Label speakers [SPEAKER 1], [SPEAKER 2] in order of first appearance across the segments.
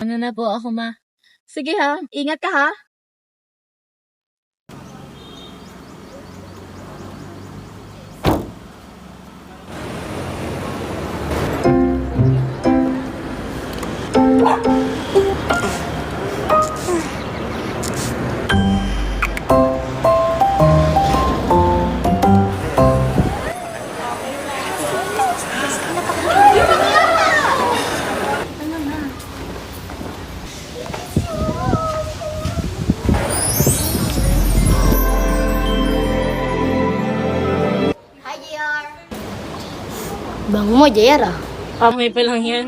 [SPEAKER 1] Ano na po ako, ma? Sige ha, ingat ka ha.
[SPEAKER 2] Bango mo, JR ah.
[SPEAKER 1] Pamay pa lang yan.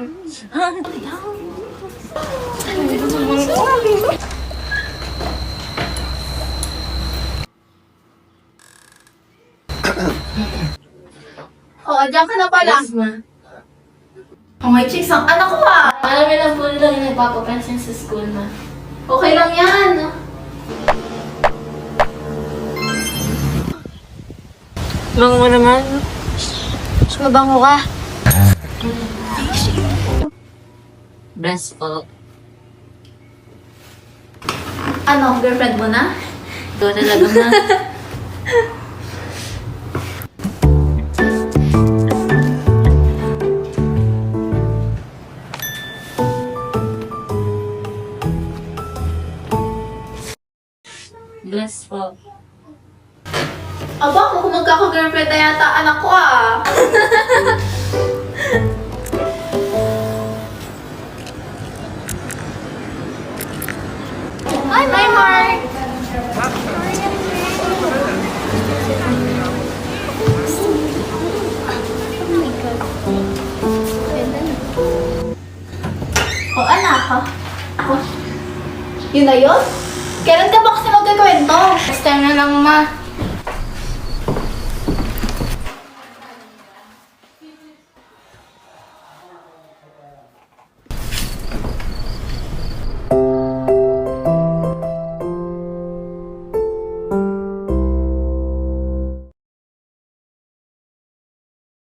[SPEAKER 2] Oo, oh, dyan ka na pala.
[SPEAKER 1] Yes, ma.
[SPEAKER 2] Oh, my chicks, ang anak ko ah.
[SPEAKER 1] Alam mo lang po nila yung nagpapapansin sa school, ma.
[SPEAKER 2] Okay lang yan.
[SPEAKER 1] Bang mo naman.
[SPEAKER 2] Mabango ka.
[SPEAKER 1] Best po.
[SPEAKER 2] Ano, girlfriend mo na?
[SPEAKER 1] Ito talaga, ma. Bless po.
[SPEAKER 2] Aba, kung magkaka-girlfriend na yata anak ko ah. Hi, Hi, Mark! Oh, anak ha? Ako? Yun na yun? Kailan ka ba kasi magkakwento?